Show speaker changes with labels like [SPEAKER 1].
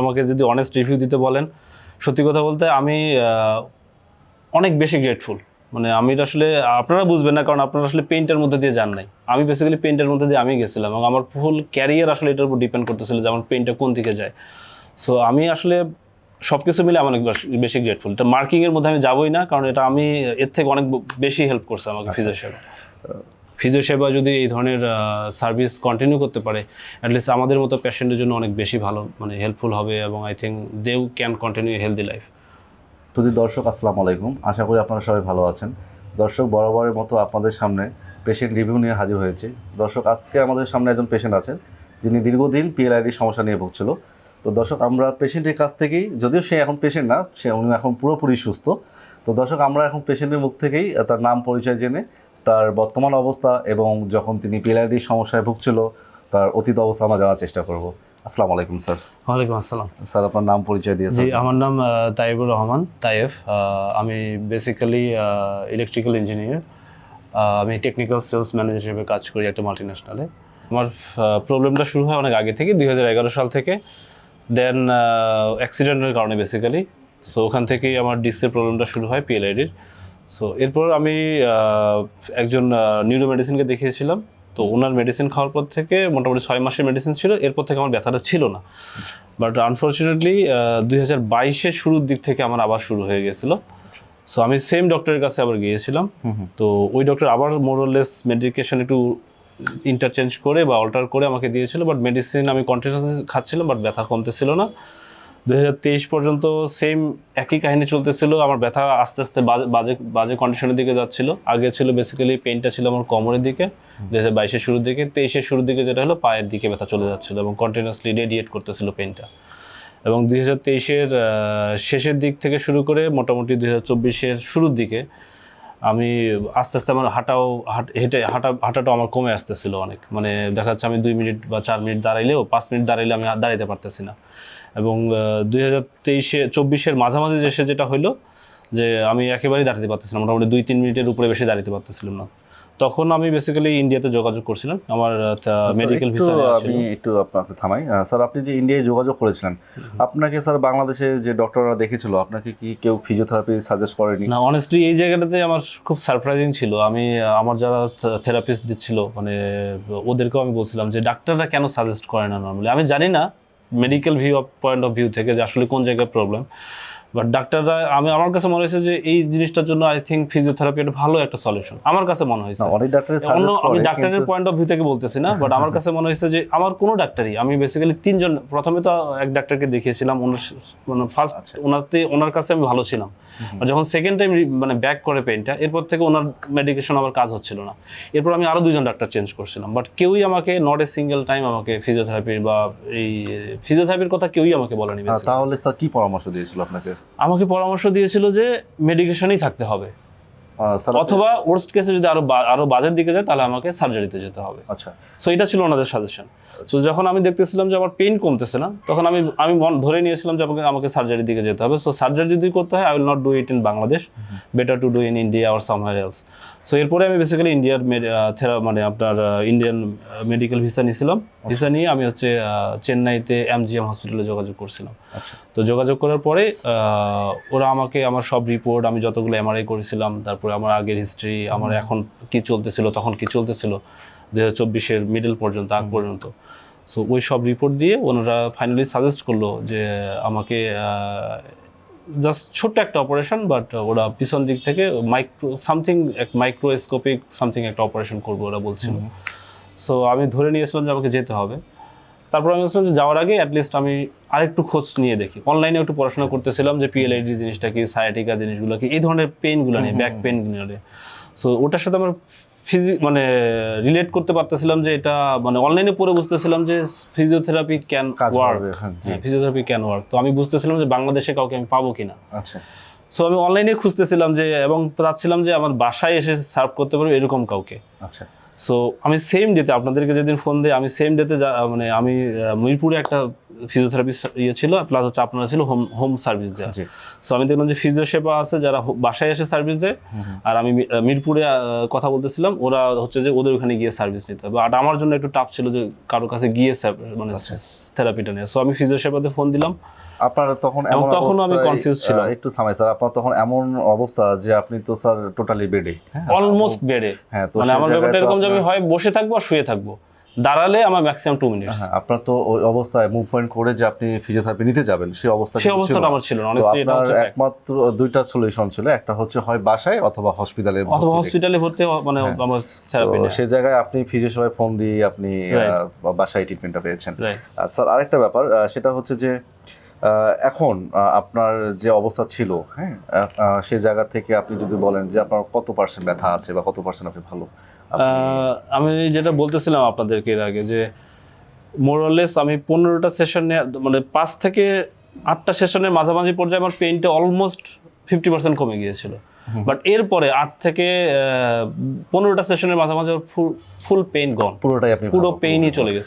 [SPEAKER 1] আমাকে যদি honest review দিতে বলেন সত্যি কথা বলতে আমি অনেক বেশি গ্রেটফুল মানে আমি আসলে আপনারা বুঝবেন না কারণ আপনারা আসলে পেইন্টের মধ্যে দিয়ে যান নাই। আমি বেসিক্যালি পেইন্টের মধ্যে দিয়ে আমি গেছিলাম এবং আমার ফুল ক্যারিয়ার আসলে এটার উপর ডিপেন্ড করতেছিল যে আমার পেইন্টটা কোন দিকে যায়। সো আমি আসলে সব কিছু মিলে আমি অনেক বেশ- গ্রেটফুল এটা মার্কিংয়ের মধ্যে আমি যাবই না কারণ এটা আমি এর থেকে অনেক বেশি হেল্প করছে আমাকে ফিজিও সেবা ফিজিও সেবা যদি এই ধরনের সার্ভিস কন্টিনিউ করতে পারে অ্যাটলিস্ট আমাদের মতো পেশেন্টের জন্য অনেক বেশি ভালো মানে হেল্পফুল হবে এবং I think they can continue healthy life
[SPEAKER 2] যদি দর্শক, আসসালামু আলাইকুম। আশা করি আপনারা সবাই ভালো আছেন। দর্শক, বরাবরের মতো আপনাদের সামনে পেশেন্ট রিভিউ নিয়ে হাজির হয়েছে। দর্শক, আজকে আমাদের সামনে একজন পেশেন্ট আছেন, যিনি দীর্ঘদিন পিএলআইডি সমস্যা নিয়ে ভুগছিল। তো দর্শক, আমরা পেশেন্টের কাছ থেকেই, যদিও সে এখন পেশেন্ট না, সে উনি এখন পুরোপুরি সুস্থ। তো দর্শক, আমরা এখন পেশেন্টের মুখ থেকেই, তার নাম পরিচয় জেনে তার বর্তমান অবস্থা এবং যখন তিনি পিএলআইডি সমস্যায় ভুগছিল তার অতীত অবস্থা আমরা জানার চেষ্টা করব। আসসালামু আলাইকুম স্যার।
[SPEAKER 1] ওয়ালাইকুম আসসালাম।
[SPEAKER 2] স্যার আপনার নাম পরিচয়
[SPEAKER 1] দিয়ে
[SPEAKER 2] জি
[SPEAKER 1] আমার নাম তাইবুর রহমান তাইফ আমি বেসিক্যালি ইলেকট্রিক্যাল ইঞ্জিনিয়ার আমি টেকনিক্যাল সেলস ম্যানেজার হিসেবে কাজ করি একটা মাল্টি ন্যাশনালে আমার প্রবলেমটা শুরু হয় অনেক আগে থেকে দুই হাজার এগারো সাল থেকে। দেন অ্যাক্সিডেন্টের কারণে বেসিক্যালি সো ওখান থেকেই আমার ডিস্কের প্রবলেমটা শুরু হয় পিএলআইডির সো এরপর আমি একজন নিউরো মেডিসিনকে দেখিয়েছিলাম। তো ওনার মেডিসিন খাওয়ার পর থেকে মোটামুটি ছয় মাসের মেডিসিন ছিল। এরপর থেকে আমার ব্যথাটা ছিল না। বাট আনফর্চুনেটলি দুই হাজার বাইশের শুরুর দিক থেকে আমার আবার শুরু হয়ে গেছিল। সো আমি সেম ডক্টরের কাছে আবার গিয়েছিলাম। তো ওই ডক্টর আবার মোরলেস মেডিকেশন একটু ইন্টারচেঞ্জ করে বা অল্টার করে আমাকে দিয়েছিল। বাট মেডিসিন আমি কন্টিনিউসলি খাচ্ছিলাম বাট ব্যথা কমতেছিল না। দু হাজার তেইশ পর্যন্ত সেম একই কাহিনী চলতেছিল। আমার ব্যথা আস্তে আস্তে বাজে বাজে বাজে কন্ডিশনের দিকে যাচ্ছিল। আগে ছিল বেসিক্যালি পেনটা ছিল আমার কোমরের দিকে দু হাজার বাইশের শুরুর দিকে, তেইশের শুরুর দিকে যেটা হলো পায়ের দিকে ব্যথা চলে যাচ্ছিল এবং কন্টিনিউসলি রেডিয়েট করতেছিল পেনটা এবং দুই হাজার তেইশের শেষের দিক থেকে শুরু করে মোটামুটি দুই হাজার চব্বিশের শুরুর দিকে আমি আস্তে আস্তে আমার হাঁটাও, হাঁট- হেঁটে, হাঁটা, হাঁটাটাও আমার কমে আসতেছিল অনেক। মানে দেখা যাচ্ছে আমি দুই মিনিট বা চার মিনিট দাঁড়াইলেও, পাঁচ মিনিট দাঁড়াইলে আমি দাঁড়াইতে পারতেছি না। এবং দুই হাজার তেইশে, চব্বিশের মাঝামাঝি এসে যেটা হইল, যে আমি একেবারেই দাঁড়াতে পারতেছিলাম মোটামুটি দুই, তিন মিনিটের উপরে বেশি দাঁড়াতে পারতেছিলাম না। তখন আমি বেসিক্যালি ইন্ডিয়াতে যোগাযোগ করছিলাম। আমার মেডিকেল ভিসা
[SPEAKER 2] আমি একটু আপনাকে থামাই। স্যার আপনি যে ইন্ডিয়ায় যোগাযোগ করেছিলেন আপনাকে স্যার বাংলাদেশে যে ডক্টররা দেখেছিল আপনাকে কি কেউ ফিজিওথেরাপি সাজেস্ট করেনি?
[SPEAKER 1] না অনেস্টলি এই জায়গাটাতে আমার খুব সারপ্রাইজিং ছিল। আমি আমার যারা থেরাপিস্ট দিচ্ছিল মানে ওদেরকেও আমি বলছিলাম যে ডাক্তাররা কেন সাজেস্ট করে না নর্মালি আমি জানি না medical view of point of view থেকে যে আসলে কোন জায়গায় প্রবলেম বাট ডাক্তাররা আমি আমার কাছে মনে হয়েছে যে এই জিনিসটার জন্য আই থিঙ্ক ফিজিওথেরাপি একটা ভালো একটা সলিউশন আমার কাছে মনে হয়েছে।
[SPEAKER 2] অনেক ডাক্তার
[SPEAKER 1] অন্য আমি ডাক্তারের পয়েন্ট অফ ভিউ থেকে বলতেছি না বাট আমার কাছে মনে হয়েছে যে আমার কোনো ডাক্তারই আমি বেসিক্যালি তিনজন প্রথমে তো এক ডাক্তারকে দেখিয়েছিলাম ওনার মানে ফার্স্ট ওনাতে ওনার কাছে আমি ভালো ছিলাম। আর যখন সেকেন্ড টাইম মানে ব্যাক করে পেনটা এরপর থেকে ওনার মেডিকেশন আমার কাজ হচ্ছিল না। এরপর আমি আরও দুজন ডাক্তার চেঞ্জ করছিলাম। বাট কেউই আমাকে নট এ সিঙ্গেল টাইম আমাকে ফিজিওথেরাপির বা এই ফিজিওথেরাপির কথা কেউই আমাকে বলেনি
[SPEAKER 2] তাহলে স্যার কি পরামর্শ দিয়েছিল আপনাকে?
[SPEAKER 1] আমাকে পরামর্শ দিয়েছিল যে মেডিকেশনই থাকতে হবে। অথবা ওয়ার্স্ট কেসে যদি আরও আরও বাজের দিকে যায় তাহলে আমাকে সার্জারিতে যেতে হবে।
[SPEAKER 2] আচ্ছা।
[SPEAKER 1] সো এটা ছিল ওনাদের সাজেশন সো যখন আমি দেখতেছিলাম যে আমার পেইন কমতেছে না তখন আমি আমি মন- ধরে নিয়েছিলাম যে আমাকে আমাকে সার্জারির দিকে যেতে হবে। সো সার্জারি যদি করতে হয় I will not do it in Bangladesh better to do in India or somewhere else so এরপরে আমি বেসিক্যালি ইন্ডিয়ার থেরা মানে আপনার ইন্ডিয়ান মেডিকেল ভিসা নিয়েছিলাম। ভিসা নিয়ে আমি হচ্ছে চেন্নাইতে এমজিএম হসপিটালে যোগাযোগ করছিলাম।
[SPEAKER 2] আচ্ছা।
[SPEAKER 1] তো যোগাযোগ করার পরে ওরা আমাকে আমার সব রিপোর্ট আমি যতগুলো এমআরআই করেছিলাম তারপরে আমার আগের হিস্ট্রি আমার এখন কি চলতেছিল তখন কি চলতেছিল দু হাজার চব্বিশের মিডল পর্যন্ত আগ পর্যন্ত। সো ওই সব রিপোর্ট দিয়ে ওনারা ফাইনালি সাজেস্ট করল যে আমাকে জাস্ট ছোট্ট একটা অপারেশন বাট ওরা পিছন দিক থেকে মাইক্রো সামথিং এক মাইক্রোস্কোপিক সামথিং একটা অপারেশন করব ওরা বলছিল। সো আমি ধরে নিয়েছিলাম যে আমাকে যেতে হবে। তারপর আমি বলছিলাম যে যাওয়ার আগে অ্যাটলিস্ট আমি আরেকটু খোঁজ নিয়ে দেখি। অনলাইনে একটু পড়াশোনা করতেছিলাম যে পিএলআইডি জিনিসটা কি সায়াটিকা জিনিসগুলো কি এই ধরনের পেনগুলো নিয়ে ব্যাক পেন নিয়ে। সো ওটার সাথে আমার ফিজি মানে রিলেট করতে পারতেছিলাম যে এটা মানে অনলাইনে পড়ে বুঝতেছিলাম যে ফিজিওথেরাপি ক্যান ওয়ার্ক
[SPEAKER 2] হ্যাঁ,
[SPEAKER 1] ফিজিওথেরাপি ক্যান ওয়ার্ক তো আমি বুঝতেছিলাম যে বাংলাদেশে কাউকে আমি পাবো কিনা।
[SPEAKER 2] আচ্ছা।
[SPEAKER 1] সো আমি অনলাইনে খুঁজতেছিলাম যে এবং চাচ্ছিলাম যে আমার বাসায় এসে সার্ভ করতে পারব এরকম কাউকে।
[SPEAKER 2] আচ্ছা।
[SPEAKER 1] সো আমি সেম ডেতে আপনাদেরকে যেদিন ফোন দিই আমি সেম ডেতে মানে আমি মিরপুরে একটা ফিজিওথেরাপি ইয়ে ছিল প্লাস হচ্ছে আপনারা ছিল হোম হোম সার্ভিস দেওয়া সো আমি দেখলাম যে ফিজিও সেবা আছে যারা বাসায় এসে সার্ভিস দেয়। আর আমি মিরপুরে কথা বলতেছিলাম ওরা হচ্ছে যে ওদের ওখানে গিয়ে সার্ভিস নিতে হবে। আর আমার জন্য একটু টাফ ছিল যে কারোর কাছে গিয়ে মানে থেরাপিটা নিয়ে সো আমি ফিজিও সেবাতে ফোন দিলাম।
[SPEAKER 2] আপনার তখন এমন
[SPEAKER 1] তখনও আমি confused ছিলাম।
[SPEAKER 2] একটু থামাই স্যার। আপনার তখন এমন অবস্থা যে আপনি তো স্যার টোটালি বেডে হ্যাঁ
[SPEAKER 1] অলমোস্ট বেডে
[SPEAKER 2] হ্যাঁ
[SPEAKER 1] মানে আমার ব্যাপারটা এরকম যে আমি হয় বসে থাকব আর শুয়ে থাকব। দাঁড়ালে আমার ম্যাক্সিমাম টু মিনিটস
[SPEAKER 2] হ্যাঁ, আপনার তো ওই অবস্থায় মুভমেন্ট করে যে আপনি ফিজিওথেরাপি নিতে যাবেন সেই অবস্থা
[SPEAKER 1] সেই অবস্থাটা আমার ছিল অনেস্টলি এটা
[SPEAKER 2] আপনার
[SPEAKER 1] হচ্ছে
[SPEAKER 2] একমাত্র দুইটা সলিউশন ছিল একটা হচ্ছে হয় বাসায় অথবা হসপিটালে
[SPEAKER 1] অথবা হসপিটালে ভর্তি মানে
[SPEAKER 2] হ্যাঁ।
[SPEAKER 1] আমার থেরাপি
[SPEAKER 2] সেই জায়গায় আপনি ফিজিও সেবায় ফোন দিয়ে আপনি বাসায় ট্রিটমেন্টটা পেয়েছেন। আর স্যার আরেকটা ব্যাপার সেটা হচ্ছে যে এখন আপনার যে অবস্থা ছিল হ্যাঁ আহ, জায়গা থেকে আপনি যদি বলেন যে আপনার কত পার্সেন্ট ব্যথা আছে বা কত পার্সেন্ট আপনি ভালো?
[SPEAKER 1] আমি যেটা বলতেছিলাম আপনাদেরকে এর আগে যে মোরলেস আমি পনেরোটা সেশনে মানে পাঁচ থেকে আটটা সেশনের মাঝামাঝি পর্যায়ে আমার পেইনটা অলমোস্ট ফিফটি পার্সেন্ট কমে গিয়েছিল। বাট এরপরে আট থেকে পনেরোটা সেশনের মাঝামাঝি ফুল ফুল পেইন গন
[SPEAKER 2] পুরোটাই আপনি
[SPEAKER 1] পুরো। পেইনই চলে গেছে।